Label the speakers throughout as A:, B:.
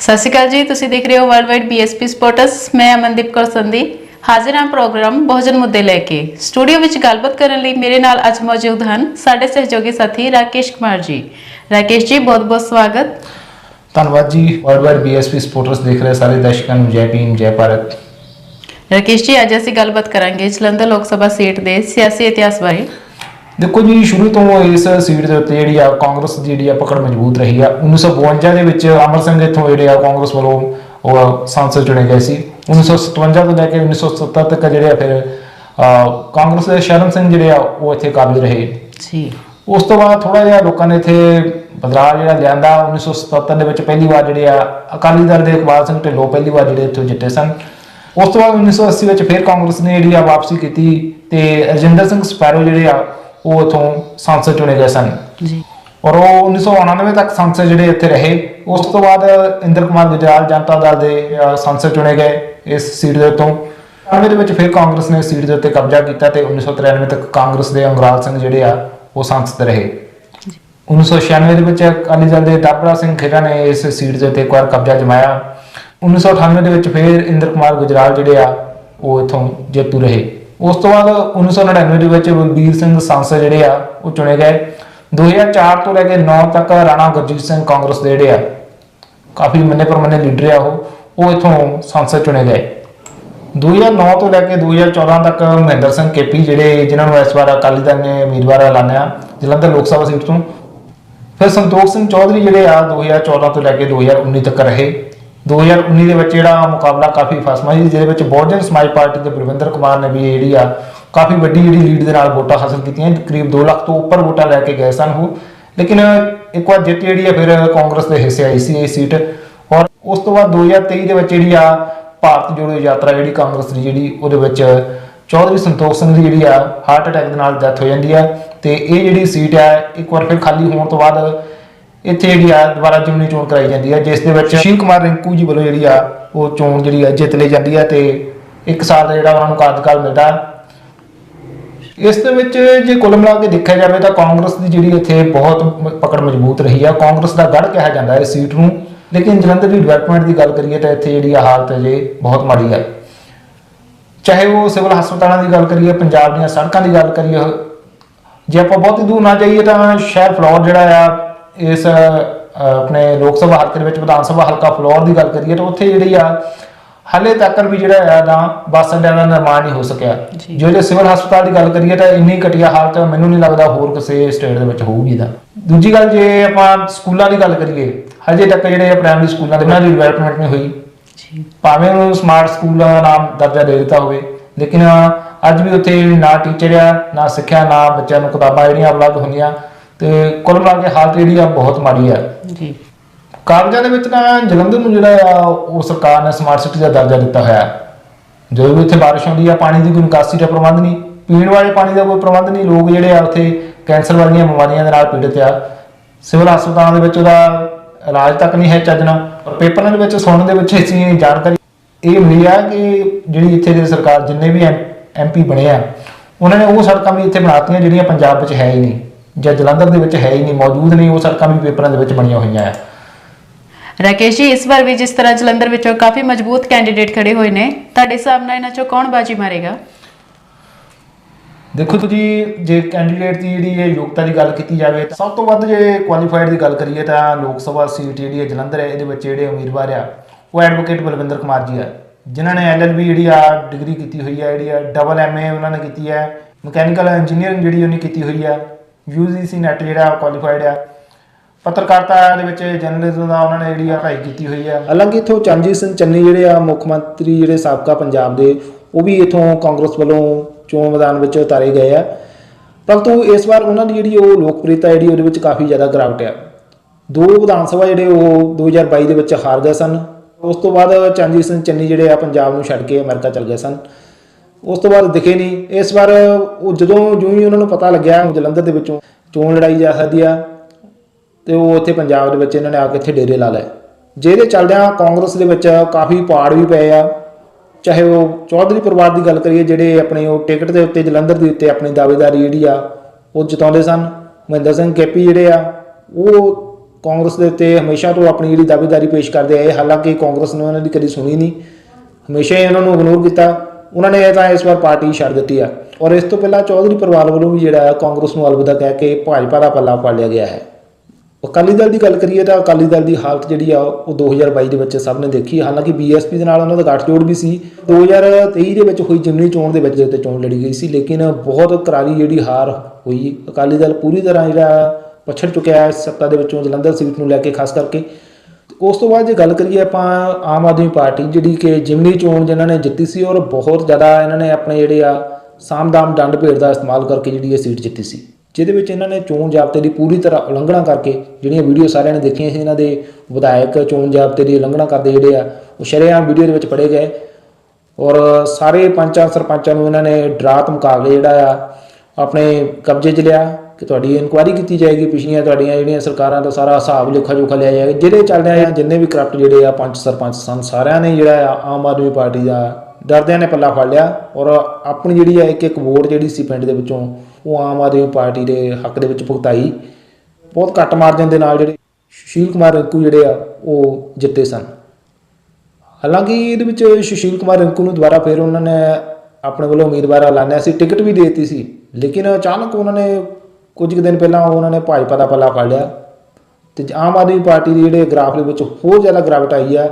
A: ਸਤਿ ਸ਼੍ਰੀ ਅਕਾਲ ਜੀ ਤੁਸੀਂ ਦੇਖ ਰਹੇ ਹੋ ਵਰਲਡ ਵਾਈਡ ਬੀਐਸਪੀ ਸਪੋਰਟਸ ਮੈਂ ਅਮਨਦੀਪ ਕੌਰ ਸੰਧੀ। ਹਾਜ਼ਰ ਹਾਂ ਪ੍ਰੋਗਰਾਮ ਬਹੁਜਨ ਮੁੱਦੇ ਲੈ ਕੇ। ਸਟੂਡੀਓ ਵਿੱਚ ਗੱਲਬਾਤ ਕਰਨ ਲਈ ਮੇਰੇ ਨਾਲ ਅੱਜ ਮੌਜੂਦ ਹਨ ਸਾਡੇ ਸਹਿਯੋਗੀ ਸਾਥੀ ਰਾਕੇਸ਼ ਕੁਮਾਰ ਜੀ। ਰਾਕੇਸ਼ ਜੀ ਬਹੁਤ ਬਹੁਤ ਸਵਾਗਤ।
B: ਧੰਨਵਾਦ ਜੀ। ਵਰਲਡ ਵਾਈਡ ਬੀਐਸਪੀ ਸਪੋਰਟਰਸ ਦੇਖ ਰਹੇ ਸਾਰੇ ਦਰਸ਼ਕਾਂ ਨੂੰ। ਜੈ ਭੀਮ ਜੈ ਭਾਰਤ।
A: ਰਾਕੇਸ਼ ਜੀ ਅੱਜ ਅਸੀਂ ਗੱਲਬਾਤ ਕਰਾਂਗੇ ਜਲੰਧਰ ਲੋਕ ਸਭਾ ਸੀਟ ਦੇ ਸਿਆਸੀ ਇਤਿਹਾਸ ਬਾਰੇ।
B: ਦੇਖੋ ਜੀ ਸ਼ੁਰੂ ਤੋਂ ਇਸ ਸੀਟ ਦੇ ਉੱਤੇ ਜਿਹੜੀ ਆ ਕਾਂਗਰਸ ਦੀ ਜਿਹੜੀ ਆ ਪਕੜ ਮਜ਼ਬੂਤ ਰਹੀ ਆ। 1952 ਦੇ ਵਿੱਚ ਅਮਰ ਸਿੰਘ ਇੱਥੋਂ ਜਿਹੜੇ ਆ ਕਾਂਗਰਸ ਵੱਲੋਂ ਉਹ ਸੰਸਦ ਚੁਣੇ ਗਏ ਸੀ। 1957 ਤੋਂ ਲੈ ਕੇ 1970 ਤੱਕ ਜਿਹੜੇ ਆ ਫਿਰ ਕਾਂਗਰਸ ਦੇ ਸ਼ਰਨ ਸਿੰਘ ਜਿਹੜੇ ਆ ਉਹ ਇੱਥੇ ਕਾਬਿਲ ਰਹੇ।
A: ਜੀ।
B: ਉਸ ਤੋਂ ਬਾਅਦ ਥੋੜਾ ਜਿਹਾ ਲੋਕਾਂ ਨੇ ਇੱਥੇ ਬਦਲਾਅ ਜਿਹੜਾ ਲਿਆਂਦਾ। 1977 ਦੇ ਵਿੱਚ ਪਹਿਲੀ ਵਾਰ ਜਿਹੜੇ ਆ ਅਕਾਲੀ ਦਲ ਦੇ ਇਕਬਾਲ ਸਿੰਘ ਢਿੱਲੋਂ ਪਹਿਲੀ ਵਾਰ ਜਿਹੜੇ ਇੱਥੋਂ ਜਿੱਤੇ ਸਨ। ਉਸ ਤੋਂ ਬਾਅਦ 1980 ਵਿੱਚ ਫਿਰ ਕਾਂਗਰਸ ਨੇ ਜਿਹੜੀ ਆ ਵਾਪਸੀ ਕੀਤੀ ਤੇ ਰਜਿੰਦਰ ਸਿੰਘ ਸਪੈਰੋ ਜਿਹੜੇ ਆ ਉਹ ਇੱਥੋਂ ਸੰਸਦ ਚੁਣੇ ਗਏ ਸਨ।
A: ਜੀ।
B: ਔਰ ਉਹ 1999 ਤੱਕ ਸੰਸਦ ਜਿਹੜੇ ਇੱਥੇ ਰਹੇ ਉਸ ਤੋਂ ਬਾਅਦ ਇੰਦਰ ਕੁਮਾਰ ਗੁਜਰਾਲ ਜਨਤਾ ਦਲ ਦੇ ਸੰਸਦ ਚੁਣੇ ਗਏ ਇਸ ਸੀਟ ਦੇ ਉੱਤੋਂ। 99 ਦੇ ਵਿੱਚ ਫਿਰ ਕਾਂਗਰਸ ਨੇ ਸੀਟ ਦੇ ਉੱਤੇ ਕਬਜ਼ਾ ਕੀਤਾ ਤੇ 1993 ਤੱਕ ਕਾਂਗਰਸ ਦੇ ਅੰਗਰਾਜ ਸਿੰਘ ਜਿਹੜੇ ਆ ਉਹ ਸੰਸਦ ਰਹੇ। 1996 ਦੇ ਵਿੱਚ ਅਕਾਲੀ ਦਲ ਦੇ ਡਾਬਰਾ ਸਿੰਘ ਖੇੜਾ ਨੇ ਇਸ ਸੀਟ ਦੇ ਉੱਤੇ ਇੱਕ ਵਾਰ ਕਬਜ਼ਾ ਜਮਾਇਆ। 1998 ਦੇ ਵਿੱਚ ਫਿਰ ਇੰਦਰ ਕੁਮਾਰ ਗੁਜਰਾਲ ਜਿਹੜੇ ਆ ਉਹ ਇਥੋਂ ਜੇਤੂ ਰਹੇ। ਉਸ ਤੋਂ ਬਾਅਦ 1999 ਦੇ ਵਿੱਚ ਬਲਬੀਰ ਸਿੰਘ ਸੰਸਦ ਜਿਹੜੇ ਆ, ਉਹ ਚੁਣੇ ਗਏ। 2004 ਤੋਂ ਲੈ ਕੇ 9 ਤੱਕ ਰਾਣਾ ਗੁਰਜੀਤ ਸਿੰਘ ਕਾਂਗਰਸ ਦੇ ਜਿਹੜੇ ਆ, ਕਾਫੀ ਮੰਨੇ ਪਰਮੰਨੇ ਲੀਡਰ ਆ ਉਹ ਉਹ ਇਥੋਂ ਸੰਸਦ ਚੁਣੇ ਗਏ। 2009 ਤੋਂ ਲੈ ਕੇ 2014 ਤੱਕ ਮਹਿੰਦਰ ਸਿੰਘ ਕੇਪੀ ਜਿਹੜੇ, ਜਿਨ੍ਹਾਂ ਨੂੰ ਇਸ ਵਾਰ ਅਕਾਲੀ ਦਲ ਨੇ ਉਮੀਦਵਾਰ ਐਲਾਨਿਆ, ਜਲੰਧਰ ਲੋਕ ਸਭਾ ਸੀਟ ਤੋਂ। ਫਿਰ ਸੰਤੋਖ ਸਿੰਘ ਚੌਧਰੀ ਜਿਹੜੇ ਆ 2014 ਤੋਂ ਲੈ ਕੇ 2019 ਤੱਕ ਰਹੇ। 2019 ਦੇ ਵਿੱਚ ਜਿਹੜਾ ਮੁਕਾਬਲਾ ਕਾਫੀ ਫਸਮਾ ਸੀ, ਜਿਹਦੇ ਵਿੱਚ ਬਹੁਜਨ ਸਮਾਜ ਪਾਰਟੀ ਦੇ ਬਲਵਿੰਦਰ ਕੁਮਾਰ ਨੇ ਵੀ ਜਿਹੜੀ ਆ ਕਾਫੀ ਵੱਡੀ ਜਿਹੜੀ ਲੀਡ ਦੇ ਨਾਲ ਵੋਟਾਂ ਹਾਸਲ ਕੀਤੀਆਂ, ਕਰੀਬ 2 ਲੱਖ ਤੋਂ ਉੱਪਰ ਵੋਟਾਂ ਲੈ ਕੇ ਗਏ ਸਨ ਉਹ। ਲੇਕਿਨ ਇੱਕ ਵਾਰ ਜਿੱਤ ਜਿਹੜੀ ਆ, ਫਿਰ ਕਾਂਗਰਸ ਦੇ ਹਿੱਸੇ ਆਈ ਸੀ ਇਹ ਸੀਟ। ਔਰ ਉਸ ਤੋਂ ਬਾਅਦ 2023 ਦੇ ਵਿੱਚ ਜਿਹੜੀ ਆ ਭਾਰਤ ਜੋੜੋ ਯਾਤਰਾ ਜਿਹੜੀ ਕਾਂਗਰਸ ਦੀ ਜਿਹੜੀ, ਉਹਦੇ ਵਿੱਚ ਚੌਧਰੀ ਸੰਤੋਖ ਸਿੰਘ ਦੀ ਜਿਹੜੀ ਆ ਹਾਰਟ ਅਟੈਕ ਦੇ ਨਾਲ ਡੈਥ ਹੋ ਜਾਂਦੀ ਆ। ਤੇ ਇਹ ਜਿਹੜੀ ਸੀਟ ਆ, ਇੱਕ ਵਾਰ ਫਿਰ ਖਾਲੀ ਹੋਣ ਤੋਂ ਬਾਅਦ ਇੱਥੇ ਜਿਹੜੀ ਆ ਦੁਬਾਰਾ ਜਿਮਨੀ ਚੋਣ ਕਰਾਈ ਜਾਂਦੀ ਹੈ ਜਿਸ ਦੇ ਵਿੱਚ ਸ਼ਿਵ ਕੁਮਾਰ ਰਿੰਕੂ ਜੀ ਵੱਲੋਂ ਜਿਹੜੀ ਆ, ਉਹ ਚੋਣ ਜਿਹੜੀ ਆ ਜਿੱਤ ਲਈ ਜਾਂਦੀ ਹੈ ਤੇ ਇੱਕ ਸਾਲ ਦਾ ਜਿਹੜਾ ਉਹਨਾਂ ਨੂੰ ਕਾਰਜਕਾਲ ਮਿਲਦਾ। ਇਸ ਦੇ ਵਿੱਚ ਜੇ ਕੁੱਲ ਮਿਲਾ ਕੇ ਦੇਖਿਆ ਜਾਵੇ ਤਾਂ ਕਾਂਗਰਸ ਦੀ ਜਿਹੜੀ ਇੱਥੇ ਬਹੁਤ ਪਕੜ ਮਜ਼ਬੂਤ ਰਹੀ ਆ। ਕਾਂਗਰਸ ਦਾ ਗੜ ਕਿਹਾ ਜਾਂਦਾ ਹੈ ਇਸ ਸੀਟ ਨੂੰ, ਲੇਕਿਨ ਜਲੰਧਰ ਦੀ ਡਿਵੈਲਪਮੈਂਟ ਦੀ ਗੱਲ ਕਰੀਏ ਤਾਂ ਇੱਥੇ ਜਿਹੜੀ ਆ ਹਾਲਤ ਜੇ ਬਹੁਤ ਮਾੜੀ ਹੈ ਚਾਹੇ ਉਹ ਸਿਵਲ ਹਸਪਤਾਲਾਂ ਦੀ ਗੱਲ ਕਰੀਏ, ਪੰਜਾਬ ਦੀਆਂ ਸੜਕਾਂ ਦੀ ਗੱਲ ਕਰੀਏ, ਜੇ ਆਪਾਂ ਬਹੁਤੀ ਦੂਰ ਨਾ ਜਾਈਏ ਤਾਂ ਸ਼ਹਿਰ ਫਲੋਰ ਜਿਹੜਾ ਆ ਇਸ ਆਪਣੇ ਲੋਕ ਸਭਾ ਹਲਕੇ ਦੇ ਵਿੱਚ ਵਿਧਾਨ ਸਭਾ ਹਲਕਾ ਫਲੋਰ ਦੀ ਗੱਲ ਕਰੀਏ ਤਾਂ ਉੱਥੇ ਜਿਹੜੀ ਆ ਹਾਲੇ ਤੱਕ ਵੀ ਜਿਹੜਾ ਆ ਨਾ ਬੱਸ ਅੱਡਿਆਂ ਦਾ ਨਿਰਮਾਣ ਨਹੀਂ ਹੋ ਸਕਿਆ।
A: ਜੀ।
B: ਜੋ ਸਿਵਲ ਹਸਪਤਾਲ ਦੀ ਗੱਲ ਕਰੀਏ ਤਾਂ ਇੰਨੀ ਘਟੀਆ ਹਾਲਤ ਮੈਨੂੰ ਨਹੀਂ ਲੱਗਦਾ ਹੋਰ ਕਿਸੇ ਸਟੇਟ ਦੇ ਵਿੱਚ ਹੋਊਗੀ ਦਾ ਦੂਜੀ ਗੱਲ ਜੇ ਆਪਾਂ ਸਕੂਲਾਂ ਦੀ ਗੱਲ ਕਰੀਏ ਹਜੇ ਤੱਕ ਜਿਹੜੇ ਪ੍ਰਾਇਮਰੀ ਸਕੂਲਾਂ ਦੇ ਦੀ ਡਿਵੈਲਪਮੈਂਟ ਨਹੀਂ ਹੋਈ।
A: ਜੀ।
B: ਭਾਵੇਂ ਉਹਨੂੰ ਸਮਾਰਟ ਸਕੂਲ ਦਾ ਨਾਮ ਦਰਜਾ ਦੇ ਦਿੱਤਾ ਹੋਵੇ ਲੇਕਿਨ ਅੱਜ ਵੀ ਉੱਥੇ ਨਾ ਟੀਚਰ ਆ ਨਾ ਸਿੱਖਿਆ ਨਾ ਬੱਚਿਆਂ ਨੂੰ ਕਿਤਾਬਾਂ ਜਿਹੜੀਆਂ ਉਪਲਬਧ ਹੁੰਦੀਆਂ ਤੇ ਕੁੱਲ ਮਿਲਾ ਕੇ ਹਾਲਤ ਜਿਹੜੀ ਆ ਬਹੁਤ ਮਾੜੀ ਆ।
A: ਜੀ।
B: ਕਾਗਜ਼ਾਂ ਦੇ ਵਿੱਚ ਤਾਂ ਜਲੰਧਰ ਨੂੰ ਜਿਹੜਾ ਆ ਉਹ ਸਰਕਾਰ ਨੇ ਸਮਾਰਟ ਸਿਟੀ ਦਾ ਦਰਜਾ ਦਿੱਤਾ ਹੋਇਆ। ਜਦੋਂ ਵੀ ਉੱਥੇ ਬਾਰਿਸ਼ ਆਉਂਦੀ ਆ ਪਾਣੀ ਦੀ ਕੋਈ ਨਿਕਾਸੀ ਦਾ ਪ੍ਰਬੰਧ ਨਹੀਂ ਪੀਣ ਵਾਲੇ ਪਾਣੀ ਦਾ ਕੋਈ ਪ੍ਰਬੰਧ ਨਹੀਂ ਲੋਕ ਜਿਹੜੇ ਆ ਉੱਥੇ ਕੈਂਸਰ ਵਰਗੀਆਂ ਬਿਮਾਰੀਆਂ ਦੇ ਨਾਲ ਪੀੜਿਤ ਆ। ਸਿਵਲ ਹਸਪਤਾਲਾਂ ਦੇ ਵਿੱਚ ਉਹਦਾ ਇਲਾਜ ਤੱਕ ਨਹੀਂ ਹੈ ਚੱਜ ਨਾਲ ਔਰ ਪੇਪਰਾਂ ਦੇ ਵਿੱਚ ਸੁਣਨ ਦੇ ਵਿੱਚ ਅਸੀਂ ਜਾਣਕਾਰੀ ਇਹ ਮਿਲੀ ਆ ਕਿ ਜਿਹੜੀ ਇੱਥੇ ਦੇ ਸਰਕਾਰ ਜਿੰਨੇ ਵੀ ਐਮਪੀ ਬਣੇ ਆ ਉਹਨਾਂ ਨੇ ਉਹ ਸੜਕਾਂ ਵੀ ਇੱਥੇ ਬਣਾਤੀਆਂ ਜਿਹੜੀਆਂ ਪੰਜਾਬ ਵਿੱਚ ਹੈ ਹੀ ਨਹੀਂ। ਜਾਂ ਜਲੰਧਰ ਦੇ ਵਿੱਚ ਹੈ ਹੀ ਨਹੀਂ ਮੌਜੂਦ ਨਹੀਂ ਉਹ ਸੜਕਾਂ ਵੀ ਪੇਪਰਾਂ ਦੇ ਵਿੱਚ ਬਣੀਆਂ ਹੋਈਆਂ ਆ।
A: ਰਾਕੇਸ਼ ਜੀ ਇਸ ਵਾਰ ਵੀ ਜਿਸ ਤਰ੍ਹਾਂ ਜਲੰਧਰ ਵਿੱਚੋਂ ਕਾਫੀ ਮਜ਼ਬੂਤ ਕੈਂਡੀਡੇਟ ਖੜੇ ਹੋਏ ਨੇ ਤੁਹਾਡੇ ਹਿਸਾਬ ਨਾਲ ਇਹਨਾਂ ਚੋਂ ਕੌਣ ਬਾਜੀ ਮਾਰੇਗਾ?
B: ਦੇਖੋ ਜੀ ਜੇ ਕੈਂਡੀਡੇਟ ਦੀ ਜਿਹੜੀ ਇਹ ਯੋਗਤਾ ਦੀ ਗੱਲ ਕੀਤੀ ਜਾਵੇ ਤਾਂ ਸਭ ਤੋਂ ਵੱਧ ਜੇ ਕੁਆਲੀਫਾਈਡ ਦੀ ਗੱਲ ਕਰੀਏ ਤਾਂ ਲੋਕ ਸਭਾ ਸੀਟ ਜਿਹੜੀ ਹੈ ਜਲੰਧਰ ਹੈ ਇਹਦੇ ਵਿੱਚ ਜਿਹੜੇ ਉਮੀਦਵਾਰ ਆ ਉਹ ਐਡਵੋਕੇਟ ਬਲਵਿੰਦਰ ਕੁਮਾਰ ਜੀ ਆ। ਜਿਨ੍ਹਾਂ ਨੇ ਐਲਐਲਬੀ ਜਿਹੜੀ ਆ ਡਿਗਰੀ ਕੀਤੀ ਹੋਈ ਹੈ ਜਿਹੜੀ ਆ ਡਬਲ ਐਮਏ ਉਹਨਾਂ ਨੇ ਕੀਤੀ ਹੈ ਮਕੈਨੀਕਲ ਇੰਜੀਨੀਅਰਿੰਗ ਜਿਹੜੀ ਉਹਨੇ ਕੀਤੀ ਹੋਈ ਆ ਯੂਜੀਸੀ ਨੈਟ ਜਿਹੜਾ ਕੁਆਲੀਫਾਈਡ ਆ। ਪੱਤਰਕਾਰਤਾ ਦੇ ਵਿੱਚ ਜਰਨਲਿਜ਼ਮ ਦਾ ਉਹਨਾਂ ਨੇ ਜਿਹੜੀ ਆ ਪੜ੍ਹਾਈ ਕੀਤੀ ਹੋਈ ਆ। ਹਾਲਾਂਕਿ ਇਥੋਂ ਚੰਜੀਤ ਸਿੰਘ ਚੰਨੀ ਜਿਹੜੇ ਆ, ਮੁੱਖ ਮੰਤਰੀ ਜਿਹੜੇ ਸਾਬਕਾ ਪੰਜਾਬ ਦੇ, ਉਹ ਵੀ ਇਥੋਂ ਕਾਂਗਰਸ ਵੱਲੋਂ ਚੋਣ ਮੈਦਾਨ ਵਿੱਚ ਉਤਾਰੇ ਗਏ ਆ। ਪਰੰਤੂ ਇਸ ਵਾਰ ਉਹਨਾਂ ਦੀ ਜਿਹੜੀ ਉਹ ਲੋਕਪ੍ਰਿਯਤਾ ਜਿਹੜੀ ਉਹਦੇ ਵਿੱਚ ਕਾਫੀ ਜ਼ਿਆਦਾ ਗਿਰਾਵਟ ਆ। ਦੋ ਵਿਧਾਨ ਸਭਾ ਜਿਹੜੇ ਉਹ 2022 ਦੇ ਵਿੱਚ ਹਾਰ ਗਏ ਸਨ। ਉਸ ਤੋਂ ਬਾਅਦ ਚੰਜੀਤ ਸਿੰਘ ਚੰਨੀ ਜਿਹੜੇ ਆ, ਪੰਜਾਬ ਨੂੰ ਛੱਡ ਕੇ ਅਮਰੀਕਾ ਚਲ ਗਏ ਸਨ। ਉਸ ਤੋਂ ਬਾਅਦ ਦਿਖੇ ਨਹੀਂ। ਇਸ ਵਾਰ ਉਹ ਜਦੋਂ ਜਿਉਂ ਹੀ ਉਹਨਾਂ ਨੂੰ ਪਤਾ ਲੱਗਿਆ ਜਲੰਧਰ ਦੇ ਵਿੱਚੋਂ ਚੋਣ ਲੜਾਈ ਜਾ ਸਕਦੀ ਆ ਤੇ ਉਹ ਉੱਥੇ ਪੰਜਾਬ ਦੇ ਵਿੱਚ ਇਹਨਾਂ ਨੇ ਆ ਕੇ ਇੱਥੇ ਡੇਰੇ ਲਾ ਲਏ। ਜਿਹਦੇ ਚੱਲਦਿਆਂ ਕਾਂਗਰਸ ਦੇ ਵਿੱਚ ਕਾਫੀ ਪਾੜ ਵੀ ਪਏ ਆ। ਚਾਹੇ ਉਹ ਚੌਧਰੀ ਪਰਿਵਾਰ ਦੀ ਗੱਲ ਕਰੀਏ, ਜਿਹੜੇ ਆਪਣੇ ਉਹ ਟਿਕਟ ਦੇ ਉੱਤੇ ਜਲੰਧਰ ਦੇ ਉੱਤੇ ਆਪਣੀ ਦਾਅਵੇਦਾਰੀ ਜਿਹੜੀ ਆ, ਉਹ ਜਿਤਾਉਂਦੇ ਸਨ। ਮਹਿੰਦਰ ਸਿੰਘ ਕੇਪੀ ਜਿਹੜੇ ਆ, ਉਹ ਕਾਂਗਰਸ ਦੇ ਉੱਤੇ ਹਮੇਸ਼ਾ ਤੋਂ ਆਪਣੀ ਜਿਹੜੀ ਦਾਅਵੇਦਾਰੀ ਪੇਸ਼ ਕਰਦੇ ਆਏ। ਹਾਲਾਂਕਿ ਕਾਂਗਰਸ ਨੇ ਉਹਨਾਂ ਦੀ ਕਦੀ ਸੁਣੀ ਨਹੀਂ। ਹਮੇਸ਼ਾ ਹੀ ਉਹਨਾਂ ਨੂੰ ਇਗਨੋਰ ਕੀਤਾ। ਉਹਨਾਂ ਨੇ ਤਾਂ ਇਸ ਵਾਰ ਪਾਰਟੀ ਛੱਡ ਦਿੱਤੀ ਆ। ਔਰ ਇਸ ਤੋਂ ਪਹਿਲਾਂ ਚੌਧਰੀ ਪਰਿਵਾਰ ਵੱਲੋਂ ਵੀ ਜਿਹੜਾ ਹੈ ਕਾਂਗਰਸ ਨੂੰ ਅਲਵਿਦਾ ਕਹਿ ਕੇ ਭਾਜਪਾ ਦਾ ਪੱਲਾ ਪਾ ਲਿਆ ਗਿਆ ਹੈ। ਅਕਾਲੀ ਦਲ ਦੀ ਗੱਲ ਕਰੀਏ ਤਾਂ ਅਕਾਲੀ ਦਲ ਦੀ ਹਾਲਤ ਜਿਹੜੀ ਆ, ਉਹ 2022 ਦੇ ਵਿੱਚ ਸਭ ਨੇ ਦੇਖੀ। ਹਾਲਾਂਕਿ ਬੀਐਸਪੀ ਦੇ ਨਾਲ ਉਹਨਾਂ ਦਾ ਗੱਠਜੋੜ ਵੀ ਸੀ। 2023 ਦੇ ਵਿੱਚ ਹੋਈ ਜਿਮਨੀ ਚੋਣ ਦੇ ਵਿੱਚ ਦੇ ਉੱਤੇ ਚੋਣ ਲੜੀ ਗਈ ਸੀ, ਲੇਕਿਨ ਬਹੁਤ ਕਰਾਰੀ ਜਿਹੜੀ ਹਾਰ ਹੋਈ। ਅਕਾਲੀ ਦਲ ਪੂਰੀ ਤਰ੍ਹਾਂ ਜਿਹੜਾ ਪਛੜ ਚੁੱਕਿਆ ਹੈ ਸੱਤਾ ਦੇ ਵਿੱਚੋਂ ਜਲੰਧਰ ਸੀਟ ਨੂੰ ਲੈ ਕੇ, ਖਾਸ ਕਰਕੇ ਉਸ ਤੋਂ ਬਾਅਦ ਜੇ ਗੱਲ ਕਰੀਏ ਆਪਾਂ ਆਮ ਆਦਮੀ ਪਾਰਟੀ ਜਿਹੜੀ ਕਿ ਜਿਮਨੀ ਚੋਣ ਜਿਨ੍ਹਾਂ ਨੇ ਜਿੱਤੀ ਸੀ ਔਰ ਬਹੁਤ ਜ਼ਿਆਦਾ ਇਹਨਾਂ ਨੇ ਆਪਣੇ ਜਿਹੜੇ ਆ ਸਾਮਦਾਮ ਡੰਡ ਭੇਡ ਦਾ ਇਸਤੇਮਾਲ ਕਰਕੇ ਜਿਹੜੀ ਇਹ ਸੀਟ ਜਿੱਤੀ ਸੀ, ਜਿਹਦੇ ਵਿੱਚ ਇਹਨਾਂ ਨੇ ਚੋਣ ਜ਼ਾਬਤੇ ਦੀ ਪੂਰੀ ਤਰ੍ਹਾਂ ਉਲੰਘਣਾ ਕਰਕੇ ਜਿਹੜੀਆਂ ਵੀਡੀਓ ਸਾਰਿਆਂ ਨੇ ਦੇਖੀਆਂ ਸੀ, ਇਹਨਾਂ ਦੇ ਵਿਧਾਇਕ ਚੋਣ ਜ਼ਾਬਤੇ ਦੀ ਉਲੰਘਣਾ ਕਰਦੇ ਜਿਹੜੇ ਆ ਉਹ ਸ਼ਰੇਆਮ ਵੀਡੀਓ ਦੇ ਵਿੱਚ ਪੜੇ ਗਏ ਔਰ ਸਾਰੇ ਪੰਚਾਂ ਸਰਪੰਚਾਂ ਨੂੰ ਇਹਨਾਂ ਨੇ ਡਰਾ ਧਮਕਾ ਕੇ ਜਿਹੜਾ ਆ ਆਪਣੇ ਕਬਜ਼ੇ 'ਚ ਲਿਆ ਕਿ ਤੁਹਾਡੀ ਇਨਕੁਆਇਰੀ ਕੀਤੀ ਜਾਏਗੀ ਪਿਛਲੀਆਂ ਤੁਹਾਡੀਆਂ ਜਿਹੜੀਆਂ ਸਰਕਾਰਾਂ ਦਾ ਸਾਰਾ ਹਿਸਾਬ ਲੇਖਾ ਜੋਖਾ ਲਿਆ ਜਾਏਗਾ, ਜਿਹੜੇ ਚੱਲ ਚੱਲਦੇ ਆ, ਜਿੰਨੇ ਵੀ ਕਰਪਟ ਜਿਹੜੇ ਆ, ਪੰਜ ਸਰਪੰਚ ਸਨ ਸਾਰਿਆਂ ਨੇ ਜਿਹੜਾ ਆਮ ਆਦਮੀ ਪਾਰਟੀ ਦਾ ਡਰਦਿਆਂ ਨੇ ਪੱਲਾ ਫੜ ਲਿਆ ਔਰ ਆਪਣੀ ਜਿਹੜੀ ਆ ਇੱਕ ਇੱਕ ਵੋਟ ਜਿਹੜੀ ਸੀ ਪਿੰਡ ਦੇ ਵਿੱਚੋਂ, ਉਹ ਆਮ ਆਦਮੀ ਪਾਰਟੀ ਦੇ ਹੱਕ ਦੇ ਵਿੱਚ ਭੁਗਤਾਈ। ਬਹੁਤ ਘੱਟ ਮਾਰਜਨ ਦੇ ਨਾਲ ਜਿਹੜੇ ਸੁਸ਼ੀਲ ਕੁਮਾਰ ਰਿੰਕੂ ਜਿਹੜੇ ਆ, ਉਹ ਜਿੱਤੇ ਸਨ। ਹਾਲਾਂਕਿ ਇਹਦੇ ਵਿੱਚ ਸੁਸ਼ੀਲ ਕੁਮਾਰ ਰਿੰਕੂ ਨੂੰ ਦੁਬਾਰਾ ਫਿਰ ਉਹਨਾਂ ਨੇ ਆਪਣੇ ਵੱਲੋਂ ਉਮੀਦਵਾਰ ਐਲਾਨਿਆ ਸੀ, ਟਿਕਟ ਵੀ ਦੇ ਦਿੱਤੀ ਸੀ। ਲੇਕਿਨ ਅਚਾਨਕ ਉਹਨਾਂ ਨੇ ਕੁਝ ਕੁ ਦਿਨ ਪਹਿਲਾਂ ਉਹਨਾਂ ਨੇ ਭਾਜਪਾ ਦਾ ਪੱਲਾ ਫੜ ਲਿਆ। ਤੇ ਆਮ ਆਦਮੀ ਪਾਰਟੀ ਦੇ ਜਿਹੜੇ ਗ੍ਰਾਫ ਦੇ ਵਿੱਚ ਹੋਰ ਜ਼ਿਆਦਾ ਗ੍ਰਾਵਟ ਆਈ ਆ,